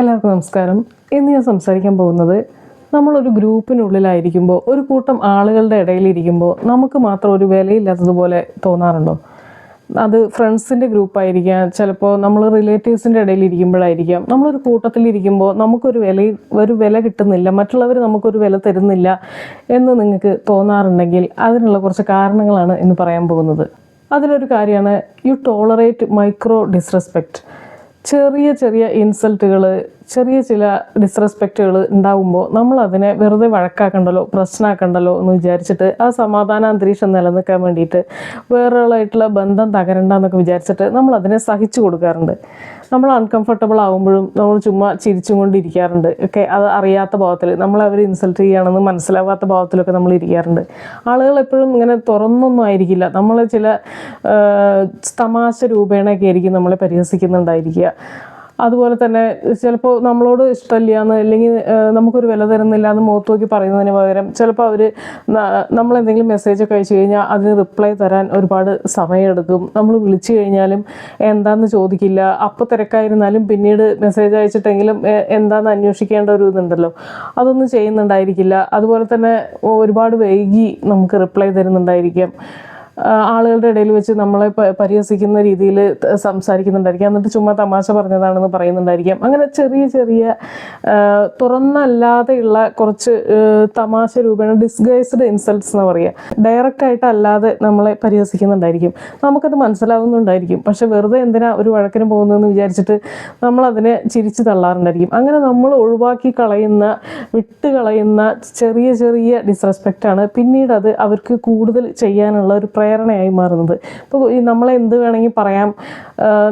എല്ലാവർക്കും നമസ്കാരം. ഇന്ന് ഞാൻ സംസാരിക്കാൻ പോകുന്നത് നമ്മളൊരു ഗ്രൂപ്പിനുള്ളിലായിരിക്കുമ്പോൾ ഒരു കൂട്ടം ആളുകളുടെ ഇടയിലിരിക്കുമ്പോൾ നമുക്ക് മാത്രം ഒരു വിലയില്ലാത്തതുപോലെ തോന്നാറുണ്ടോ? അത് ഫ്രണ്ട്സിന്റെ ഗ്രൂപ്പായിരിക്കാം ചിലപ്പോൾ നമ്മൾ റിലേറ്റീവ്സിന്റെ ഇടയിൽ ഇരിക്കുമ്പോഴായിരിക്കാം നമ്മളൊരു കൂട്ടത്തിലിരിക്കുമ്പോൾ നമുക്കൊരു വില ഒരു വില കിട്ടുന്നില്ല മറ്റുള്ളവർ നമുക്കൊരു വില തരുന്നില്ല എന്ന് നിങ്ങൾക്ക് തോന്നാറുണ്ടെങ്കിൽ അതിനുള്ള കുറച്ച് കാരണങ്ങളാണ് ഇന്ന് പറയാൻ പോകുന്നത്. അതിലൊരു കാര്യമാണ് യു ടോളറേറ്റ് മൈക്രോ ഡിസ്റെസ്പെക്റ്റ് ചെറിയ ചെറിയ ഇൻസൾട്ടുകൾ ചെറിയ ചില ഡിസ്റെസ്പെക്റ്റുകൾ ഉണ്ടാവുമ്പോൾ നമ്മൾ അതിനെ വെറുതെ വഴക്കാക്കണ്ടല്ലോ പ്രശ്നമാക്കണ്ടല്ലോ എന്ന് വിചാരിച്ചിട്ട് ആ സമാധാന അന്തരീക്ഷം നിലനിൽക്കാൻ വേണ്ടിയിട്ട് വേറൊരാളായിട്ടുള്ള ബന്ധം തകരണ്ട എന്നൊക്കെ വിചാരിച്ചിട്ട് നമ്മൾ അതിനെ സഹിച്ചു കൊടുക്കാറുണ്ട്. നമ്മൾ അൺകംഫർട്ടബിൾ ആകുമ്പോഴും നമ്മൾ ചുമ്മാ ചിരിച്ചും കൊണ്ടിരിക്കാറുണ്ട് ഒക്കെ അത് അറിയാത്ത ഭാവത്തിൽ നമ്മൾ അവർ ഇൻസൾട്ട് ചെയ്യുകയാണെന്ന് മനസ്സിലാവാത്ത ഭാവത്തിലൊക്കെ നമ്മൾ ഇരിക്കാറുണ്ട്. ആളുകൾ എപ്പോഴും ഇങ്ങനെ തുറന്നൊന്നും ആയിരിക്കില്ല. നമ്മൾ ചില തമാശ രൂപേണയൊക്കെ ആയിരിക്കും നമ്മളെ പരിഹസിക്കുന്നുണ്ടായിരിക്കുക. അതുപോലെ തന്നെ ചിലപ്പോൾ നമ്മളോട് ഇഷ്ടമില്ല എന്ന് അല്ലെങ്കിൽ നമുക്കൊരു വില തരുന്നില്ല എന്ന് മുഖത്ത് നോക്കി പറയുന്നതിന് പകരം ചിലപ്പോൾ അവർ നമ്മളെന്തെങ്കിലും മെസ്സേജ് ഒക്കെ അയച്ചു കഴിഞ്ഞാൽ അതിന് റിപ്ലൈ തരാൻ ഒരുപാട് സമയമെടുക്കും. നമ്മൾ വിളിച്ചു കഴിഞ്ഞാലും എന്താന്ന് ചോദിക്കില്ല. അപ്പോൾ തിരക്കായിരുന്നാലും പിന്നീട് മെസ്സേജ് അയച്ചിട്ടെങ്കിലും എന്താന്ന് അന്വേഷിക്കേണ്ട ഒരു ഇതുണ്ടല്ലോ. അതൊന്നും ചെയ്യുന്നുണ്ടായിരിക്കില്ല. അതുപോലെ തന്നെ ഒരുപാട് വൈകി നമുക്ക് റിപ്ലൈ തരുന്നുണ്ടായിരിക്കാം. ആളുകളുടെ ഇടയിൽ വെച്ച് നമ്മളെ പരിഹസിക്കുന്ന രീതിയിൽ സംസാരിക്കുന്നുണ്ടായിരിക്കാം. എന്നിട്ട് ചുമ്മാ തമാശ പറഞ്ഞതാണെന്ന് പറയുന്നുണ്ടായിരിക്കാം. അങ്ങനെ ചെറിയ ചെറിയ തുറന്നല്ലാതെയുള്ള കുറച്ച് തമാശ രൂപേണ ഡിസ്ഗൈസ്ഡ് ഇൻസൾട്ട്സ് എന്ന് പറയുക ഡയറക്റ്റ് ആയിട്ട് അല്ലാതെ നമ്മളെ പരിഹസിക്കുന്നുണ്ടായിരിക്കും. നമുക്കത് മനസ്സിലാവുന്നുണ്ടായിരിക്കും. പക്ഷെ വെറുതെ എന്തിനാ ഒരു വഴക്കിന് പോകുന്നതെന്ന് വിചാരിച്ചിട്ട് നമ്മളതിനെ ചിരിച്ചു തള്ളാറുണ്ടായിരിക്കും. അങ്ങനെ നമ്മൾ ഒഴിവാക്കി കളയുന്ന വിട്ട് കളയുന്ന ചെറിയ ചെറിയ ഡിസ്റെസ്പെക്റ്റാണ് പിന്നീട് അത് അവർക്ക് കൂടുതൽ ചെയ്യാനുള്ള ഒരു പ്രേരണയായി മാറുന്നത്. ഇപ്പോൾ നമ്മളെ എന്ത് വേണമെങ്കിൽ പറയാം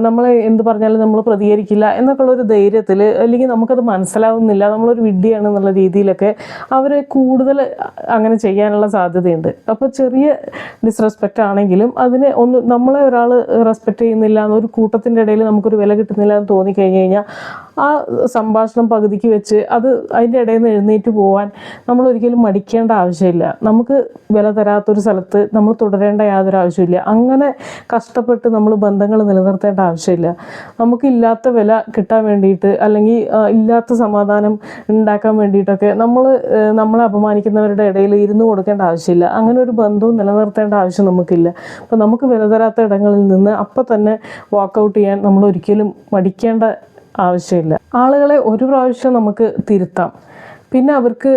നമ്മളെ എന്ത് പറഞ്ഞാലും നമ്മൾ പ്രതികരിക്കില്ല എന്നൊക്കെയുള്ള ഒരു ധൈര്യത്തിൽ അല്ലെങ്കിൽ നമുക്കത് മനസ്സിലാവുന്നില്ല. നമ്മളൊരു വിഡ്ഢിയാണ് എന്നുള്ള രീതിയിലൊക്കെ അവരെ കൂടുതൽ അങ്ങനെ ചെയ്യാനുള്ള സാധ്യതയുണ്ട്. അപ്പോൾ ചെറിയ ഡിസ്റെസ്പെക്റ്റ് ആണെങ്കിലും അതിനെ ഒന്ന് നമ്മളെ ഒരാൾ റെസ്പെക്റ്റ് ചെയ്യുന്നില്ല എന്ന് ഒരു കൂട്ടത്തിന്റെ ഇടയിൽ നമുക്കൊരു വില കിട്ടുന്നില്ല എന്ന് തോന്നിക്കഴിഞ്ഞ് കഴിഞ്ഞാൽ ആ സംഭാഷണം പകുതിക്ക് വെച്ച് അത് അതിന്റെ ഇടയിൽ നിന്ന് എഴുന്നേറ്റ് പോകാൻ നമ്മൾ ഒരിക്കലും മടിക്കേണ്ട ആവശ്യമില്ല. നമുക്ക് വില തരാത്തൊരു സ്ഥലത്ത് നമ്മൾ തുടരേണ്ട യാതൊരു ആവശ്യമില്ല. അങ്ങനെ കഷ്ടപ്പെട്ട് നമ്മൾ ബന്ധങ്ങൾ നിലനിർത്തേണ്ട ആവശ്യമില്ല. നമുക്ക് ഇല്ലാത്ത വില കിട്ടാൻ വേണ്ടിയിട്ട് അല്ലെങ്കിൽ ഇല്ലാത്ത സമാധാനം ഉണ്ടാക്കാൻ വേണ്ടിയിട്ടൊക്കെ നമ്മൾ നമ്മളെ അപമാനിക്കുന്നവരുടെ ഇടയിൽ ഇരുന്ന് കൊടുക്കേണ്ട ആവശ്യമില്ല. അങ്ങനെ ഒരു ബന്ധവും നിലനിർത്തേണ്ട ആവശ്യം നമുക്കില്ല. അപ്പോൾ നമുക്ക് വില തരാത്ത ഇടങ്ങളിൽ നിന്ന് അപ്പം തന്നെ വാക്കൗട്ട് ചെയ്യാൻ നമ്മൾ ഒരിക്കലും മടിക്കേണ്ട ആവശ്യമില്ല. ആളുകളെ ഒരു പ്രാവശ്യം നമുക്ക് തിരുത്താം. പിന്നെ അവർക്ക്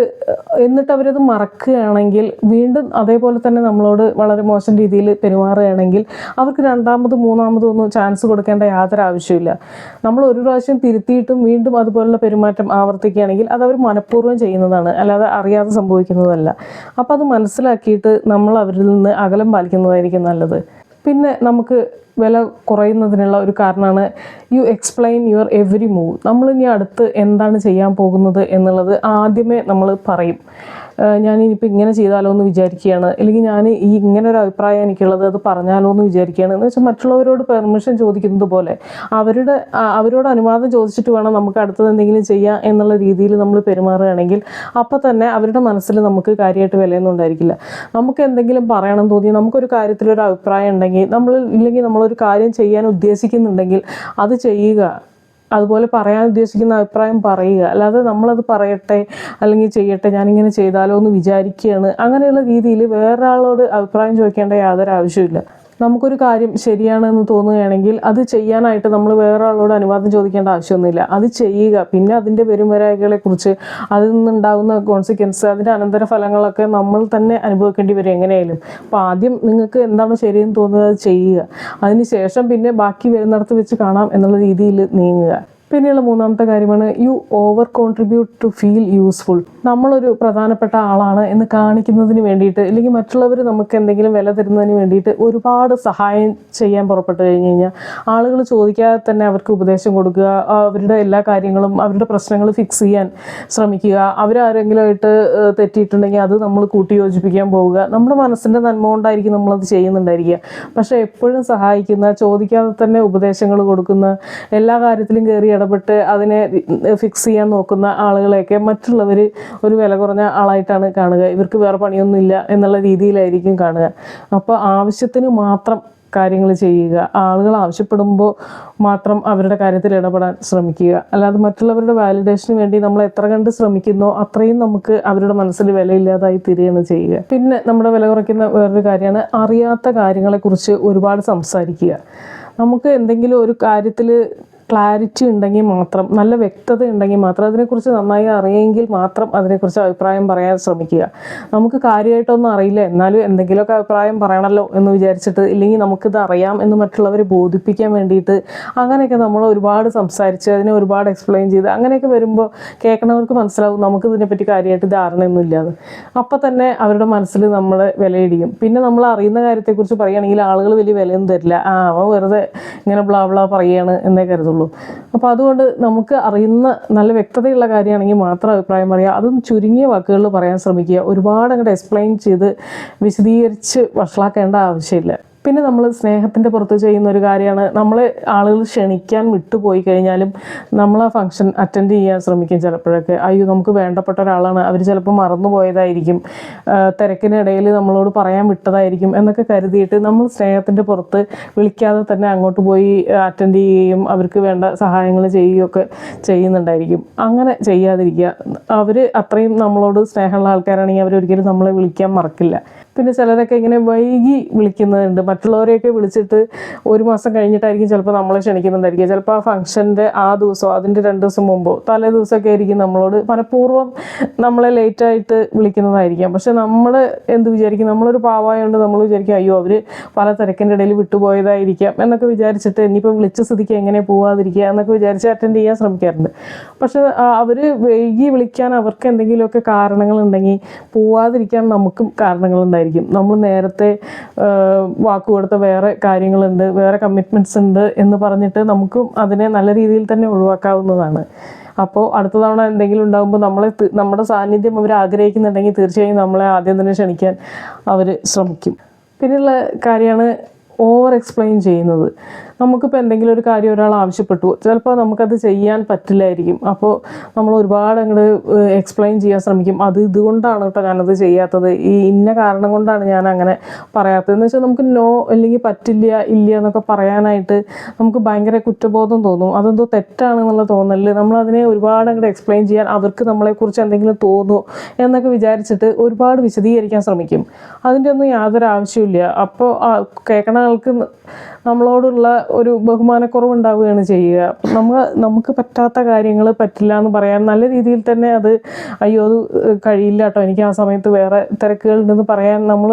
എന്നിട്ട് അവരത് മറക്കുകയാണെങ്കിൽ വീണ്ടും അതേപോലെ തന്നെ നമ്മളോട് വളരെ മോശം രീതിയിൽ പെരുമാറുകയാണെങ്കിൽ അവർക്ക് രണ്ടാമത് മൂന്നാമതും ഒന്നും ചാൻസ് കൊടുക്കേണ്ട യാതൊരു ആവശ്യമില്ല നമ്മൾ ഒരു പ്രാവശ്യം തിരുത്തിയിട്ടും വീണ്ടും അതുപോലുള്ള പെരുമാറ്റം ആവർത്തിക്കുകയാണെങ്കിൽ അത് അവർ മനഃപൂർവം ചെയ്യുന്നതാണ്. അല്ലാതെ അറിയാതെ സംഭവിക്കുന്നതല്ല. അപ്പോൾ അത് മനസ്സിലാക്കിയിട്ട് നമ്മൾ അവരിൽ നിന്ന് അകലം പാലിക്കുന്നതായിരിക്കും നല്ലത്. പിന്നെ നമുക്ക് വില കുറയുന്നതിനുള്ള ഒരു കാരണമാണ് you explain your every move നമ്മൾ ഇനി അടുത്ത് എന്താണ് ചെയ്യാൻ പോകുന്നത് എന്നുള്ളത് ആദ്യമേ നമ്മൾ പറയും. ഏഹ് ഞാനിനിയിപ്പോൾ ഇങ്ങനെ ചെയ്താലോ എന്ന് വിചാരിക്കുകയാണ്. അല്ലെങ്കിൽ ഞാൻ ഈ ഇങ്ങനെ ഒരു അഭിപ്രായം എനിക്കുള്ളത് അത് പറഞ്ഞാലോ എന്ന് വിചാരിക്കുകയാണ്. എന്ന് വെച്ചാൽ മറ്റുള്ളവരോട് പെർമിഷൻ ചോദിക്കുന്നത് പോലെ അവരുടെ അവരോട് അനുവാദം ചോദിച്ചിട്ട് വേണം നമുക്ക് അടുത്തത് എന്തെങ്കിലും ചെയ്യാം എന്നുള്ള രീതിയിൽ നമ്മൾ പെരുമാറുകയാണെങ്കിൽ അപ്പോൾ തന്നെ അവരുടെ മനസ്സിൽ നമുക്ക് കാര്യമായിട്ട് വിലയൊന്നും ഉണ്ടായിരിക്കില്ല. നമുക്ക് എന്തെങ്കിലും പറയണം തോന്നി നമുക്കൊരു കാര്യത്തിലൊരു അഭിപ്രായം ഉണ്ടെങ്കിൽ നമ്മൾ ഇല്ലെങ്കിൽ നമ്മളൊരു കാര്യം ചെയ്യാൻ ഉദ്ദേശിക്കുന്നുണ്ടെങ്കിൽ അത് ചെയ്യുക. അതുപോലെ പറയാൻ ഉദ്ദേശിക്കുന്ന അഭിപ്രായം പറയുക. അല്ലാതെ നമ്മളത് പറയട്ടെ അല്ലെങ്കിൽ ചെയ്യട്ടെ ഞാനിങ്ങനെ ചെയ്താലോ എന്ന് വിചാരിക്കുകയാണ്. അങ്ങനെയുള്ള രീതിയിൽ വേറൊരാളോട് അഭിപ്രായം ചോദിക്കേണ്ട യാതൊരു ആവശ്യമില്ല നമുക്കൊരു കാര്യം ശരിയാണെന്ന് തോന്നുകയാണെങ്കിൽ അത് ചെയ്യാനായിട്ട് നമ്മൾ വേറെ ആളോട് അനുവാദം ചോദിക്കേണ്ട ആവശ്യമൊന്നുമില്ല. അത് ചെയ്യുക. പിന്നെ അതിന്റെ വരുംവരായികളെ കുറിച്ച് അതിൽ നിന്നുണ്ടാകുന്ന കോൺസിക്വൻസ് അതിന്റെ അനന്തര ഫലങ്ങളൊക്കെ നമ്മൾ തന്നെ അനുഭവിക്കേണ്ടി വരും എങ്ങനെയായാലും. അപ്പോൾ ആദ്യം നിങ്ങൾക്ക് എന്താണ് ശരിയെന്ന് തോന്നുന്നത് അത് ചെയ്യുക. അതിന് ശേഷം പിന്നെ ബാക്കി വരുന്നിടത്ത് വെച്ച് കാണാം എന്നുള്ള രീതിയിൽ നീങ്ങുക. പിന്നെയുള്ള മൂന്നാമത്തെ കാര്യമാണ് you over contribute to feel useful നമ്മളൊരു പ്രധാനപ്പെട്ട ആളാണ് എന്ന് കാണിക്കുന്നതിന് വേണ്ടിയിട്ട് അല്ലെങ്കിൽ മറ്റുള്ളവർ നമുക്ക് എന്തെങ്കിലും വില തരുന്നതിന് വേണ്ടിയിട്ട് ഒരുപാട് സഹായം ചെയ്യാൻ പുറപ്പെട്ടു കഴിഞ്ഞ് കഴിഞ്ഞാൽ ആളുകൾ ചോദിക്കാതെ തന്നെ അവർക്ക് ഉപദേശം കൊടുക്കുക അവരുടെ എല്ലാ കാര്യങ്ങളും അവരുടെ പ്രശ്നങ്ങൾ ഫിക്സ് ചെയ്യാൻ ശ്രമിക്കുക അവരാരെങ്കിലും ആയിട്ട് തെറ്റിയിട്ടുണ്ടെങ്കിൽ അത് നമ്മൾ കൂട്ടി യോജിപ്പിക്കാൻ പോവുക. നമ്മുടെ മനസ്സിന്റെ നന്മ കൊണ്ടായിരിക്കും നമ്മളത് ചെയ്യുന്നുണ്ടായിരിക്കുക. പക്ഷേ എപ്പോഴും സഹായിക്കുന്ന ചോദിക്കാതെ തന്നെ ഉപദേശങ്ങൾ കൊടുക്കുന്ന എല്ലാ കാര്യത്തിലും കയറി ഇടപെട്ട് അതിനെ ഫിക്സ് ചെയ്യാൻ നോക്കുന്ന ആളുകളെയൊക്കെ മറ്റുള്ളവർ ഒരു വില കുറഞ്ഞ ആളായിട്ടാണ് കാണുക. ഇവർക്ക് വേറെ പണിയൊന്നുമില്ല എന്നുള്ള രീതിയിലായിരിക്കും കാണുക. അപ്പോൾ ആവശ്യത്തിന് മാത്രം കാര്യങ്ങൾ ചെയ്യുക. ആളുകൾ ആവശ്യപ്പെടുമ്പോൾ മാത്രം അവരുടെ കാര്യത്തിൽ ഇടപെടാൻ ശ്രമിക്കുക. അല്ലാതെ മറ്റുള്ളവരുടെ വാലിഡേഷന് വേണ്ടി നമ്മൾ എത്ര കണ്ട് ശ്രമിക്കുന്നോ അത്രയും നമുക്ക് അവരുടെ മനസ്സിൽ വിലയില്ലാതായി തീരുകയാണ് ചെയ്യുക. പിന്നെ നമ്മുടെ വില കുറയ്ക്കുന്ന വേറൊരു കാര്യമാണ് അറിയാത്ത കാര്യങ്ങളെക്കുറിച്ച് ഒരുപാട് സംസാരിക്കുക. നമുക്ക് എന്തെങ്കിലും ഒരു കാര്യത്തിൽ ക്ലാരിറ്റി ഉണ്ടെങ്കിൽ മാത്രം നല്ല വ്യക്തത ഉണ്ടെങ്കിൽ മാത്രം അതിനെക്കുറിച്ച് നന്നായി അറിയെങ്കിൽ മാത്രം അതിനെക്കുറിച്ച് അഭിപ്രായം പറയാൻ ശ്രമിക്കുക. നമുക്ക് കാര്യമായിട്ടൊന്നും അറിയില്ല എന്നാലും എന്തെങ്കിലുമൊക്കെ അഭിപ്രായം പറയണമല്ലോ എന്ന് വിചാരിച്ചിട്ട് ഇല്ലെങ്കിൽ നമുക്കിത് അറിയാം എന്ന് മറ്റുള്ളവരെ ബോധിപ്പിക്കാൻ വേണ്ടിയിട്ട് അങ്ങനെയൊക്കെ നമ്മൾ ഒരുപാട് സംസാരിച്ച് അതിനെ ഒരുപാട് എക്സ്പ്ലെയിൻ ചെയ്ത് അങ്ങനെയൊക്കെ വരുമ്പോൾ കേൾക്കണവർക്ക് മനസ്സിലാവും നമുക്ക് ഇതിനെപ്പറ്റി കാര്യമായിട്ട് ധാരണയൊന്നും ഇല്ലാതെ. അപ്പം തന്നെ അവരുടെ മനസ്സിൽ നമ്മൾ വിലയിടിക്കും പിന്നെ നമ്മൾ അറിയുന്ന കാര്യത്തെക്കുറിച്ച് പറയുകയാണെങ്കിൽ ആളുകൾ വലിയ വിലയൊന്നും തരില്ല. ആ അവൻ വെറുതെ ഇങ്ങനെ ബ്ലാ ബ്ലാ പറയുകയാണ് എന്നേ കരുതുള്ളൂ. അപ്പോൾ അതുകൊണ്ട് നമുക്ക് അറിയുന്ന നല്ല വ്യക്തതയുള്ള കാര്യമാണെങ്കിൽ മാത്രം അഭിപ്രായം പറയുക അതും ചുരുങ്ങിയ വാക്കുകളിൽ പറയാൻ ശ്രമിക്കുക. ഒരുപാട് അങ്ങോട്ട് എക്സ്പ്ലെയിൻ ചെയ്ത് വിശദീകരിച്ച് വഷളാക്കേണ്ട ആവശ്യമില്ല. പിന്നെ നമ്മൾ സ്നേഹത്തിന്റെ പുറത്ത് ചെയ്യുന്ന ഒരു കാര്യമാണ്. നമ്മൾ ആളുകൾ ക്ഷണിക്കാൻ വിട്ടുപോയി കഴിഞ്ഞാലും നമ്മൾ ആ ഫംഗ്ഷൻ അറ്റൻഡ് ചെയ്യാൻ ശ്രമിക്കും ചിലപ്പോഴൊക്കെ. അയ്യോ നമുക്ക് വേണ്ടപ്പെട്ട ഒരാളാണ്. അവർ ചിലപ്പോൾ മറന്നുപോയതായിരിക്കും. തിരക്കിനിടയിൽ നമ്മളോട് പറയാൻ വിട്ടതായിരിക്കും എന്നൊക്കെ കരുതിയിട്ട് നമ്മൾ സ്നേഹത്തിന്റെ പുറത്ത് വിളിക്കാതെ തന്നെ അങ്ങോട്ട് പോയി അറ്റൻഡ് ചെയ്യുകയും അവർക്ക് വേണ്ട സഹായങ്ങൾ ചെയ്യുകയൊക്കെ ചെയ്യുന്നുണ്ടായിരിക്കും. അങ്ങനെ ചെയ്യാതിരിക്കുക. അവർ അത്രയും നമ്മളോട് സ്നേഹമുള്ള ആൾക്കാരാണെങ്കിൽ അവരൊരിക്കലും നമ്മളെ വിളിക്കാൻ മറക്കില്ല. പിന്നെ ചിലരൊക്കെ ഇങ്ങനെ വൈകി വിളിക്കുന്നുണ്ട് മറ്റുള്ളവരെയൊക്കെ വിളിച്ചിട്ട് ഒരു മാസം കഴിഞ്ഞിട്ടായിരിക്കും ചിലപ്പോൾ നമ്മളെ ക്ഷണിക്കുന്നുണ്ടായിരിക്കുക ചിലപ്പോൾ ആ ഫംഗ്ഷന്റെ ആ ദിവസമോ അതിന്റെ രണ്ട് ദിവസം മുമ്പോ തലേ ദിവസമൊക്കെ ആയിരിക്കും നമ്മളോട് മനഃപൂർവം നമ്മളെ ലേറ്റായിട്ട് വിളിക്കുന്നതായിരിക്കാം. പക്ഷെ നമ്മൾ എന്ത് വിചാരിക്കും? നമ്മളൊരു പാവായതുകൊണ്ട് നമ്മൾ വിചാരിക്കും അയ്യോ അവർ പല തിരക്കിന്റെ ഇടയിൽ വിട്ടുപോയതായിരിക്കാം എന്നൊക്കെ വിചാരിച്ചിട്ട് ഇനിയിപ്പോൾ വിളിച്ച സ്ഥിതിക്ക് എങ്ങനെ പോവാതിരിക്കുക എന്നൊക്കെ വിചാരിച്ച് അറ്റൻഡ് ചെയ്യാൻ ശ്രമിക്കാറുണ്ട്. പക്ഷെ അവർ വൈകി വിളിക്കാൻ അവർക്ക് എന്തെങ്കിലുമൊക്കെ കാരണങ്ങളുണ്ടെങ്കിൽ പോവാതിരിക്കാൻ നമുക്കും കാരണങ്ങളുണ്ടായിരിക്കും. നമ്മൾ നേരത്തെ വാക്ക് കൊടുത്ത വേറെ കാര്യങ്ങളുണ്ട് വേറെ കമ്മിറ്റ്മെന്റ്സ് ഉണ്ട് എന്ന് പറഞ്ഞിട്ട് നമുക്കും അതിനെ നല്ല രീതിയിൽ തന്നെ ഒഴിവാക്കാവുന്നതാണ്. അപ്പോൾ അടുത്ത തവണ എന്തെങ്കിലും ഉണ്ടാകുമ്പോൾ നമ്മളെ നമ്മുടെ സാന്നിധ്യം അവർ ആഗ്രഹിക്കുന്നുണ്ടെങ്കിൽ തീർച്ചയായും നമ്മളെ ആദ്യം തന്നെ ക്ഷണിക്കാൻ അവർ ശ്രമിക്കും. പിന്നെയുള്ള കാര്യമാണ് ഓവർ എക്സ്പ്ലെയിൻ ചെയ്യുന്നത്. നമുക്കിപ്പോൾ എന്തെങ്കിലും ഒരു കാര്യം ഒരാൾ ആവശ്യപ്പെട്ടു ചിലപ്പോൾ നമുക്കത് ചെയ്യാൻ പറ്റില്ലായിരിക്കും. അപ്പോൾ നമ്മൾ ഒരുപാട് അങ്ങോട്ട് എക്സ്പ്ലെയിൻ ചെയ്യാൻ ശ്രമിക്കും. അത് ഇതുകൊണ്ടാണ് കേട്ടോ ഞാനത് ചെയ്യാത്തത്. ഈ ഇന്ന കാരണം കൊണ്ടാണ് ഞാൻ അങ്ങനെ പറയാത്തത്. എന്ന് വെച്ചാൽ നമുക്ക് നോ അല്ലെങ്കിൽ പറ്റില്ല ഇല്ല എന്നൊക്കെ പറയാനായിട്ട് നമുക്ക് ഭയങ്കര കുറ്റബോധം തോന്നും. അതെന്തോ തെറ്റാണെന്നുള്ള തോന്നലിൽ നമ്മളതിനെ ഒരുപാട് അങ്ങോട്ട് എക്സ്പ്ലെയിൻ ചെയ്യാൻ അവർക്ക് നമ്മളെക്കുറിച്ച് എന്തെങ്കിലും തോന്നുമോ എന്നൊക്കെ വിചാരിച്ചിട്ട് ഒരുപാട് വിശദീകരിക്കാൻ ശ്രമിക്കും. അതിന്റെ ഒന്നും യാതൊരു ആവശ്യമില്ല അപ്പോൾ കേൾക്കണ ആൾക്ക് നമ്മളോടുള്ള ഒരു ബഹുമാനക്കുറവ് ഉണ്ടാവുകയാണ് ചെയ്യുക നമ്മൾ നമുക്ക് പറ്റാത്ത കാര്യങ്ങൾ പറ്റില്ല എന്ന് പറയാൻ നല്ല രീതിയിൽ തന്നെ അത് അയ്യോ അത് കഴിയില്ല കേട്ടോ. എനിക്ക് ആ സമയത്ത് വേറെ തിരക്കുകളുണ്ടെന്ന് പറയാൻ നമ്മൾ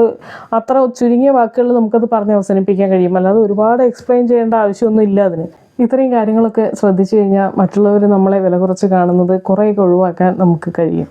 അത്ര ചുരുങ്ങിയ വാക്കുകളിൽ നമുക്കത് പറഞ്ഞ് അവസാനിപ്പിക്കാൻ കഴിയും. അല്ലാതെ ഒരുപാട് എക്സ്പ്ലെയിൻ ചെയ്യേണ്ട ആവശ്യമൊന്നും ഇല്ല അതിന്. ഇത്രയും കാര്യങ്ങളൊക്കെ ശ്രദ്ധിച്ചു കഴിഞ്ഞാൽ മറ്റുള്ളവർ നമ്മളെ വില കുറച്ച് കാണുന്നത് കുറേയൊക്കെ ഒഴിവാക്കാൻ നമുക്ക് കഴിയും.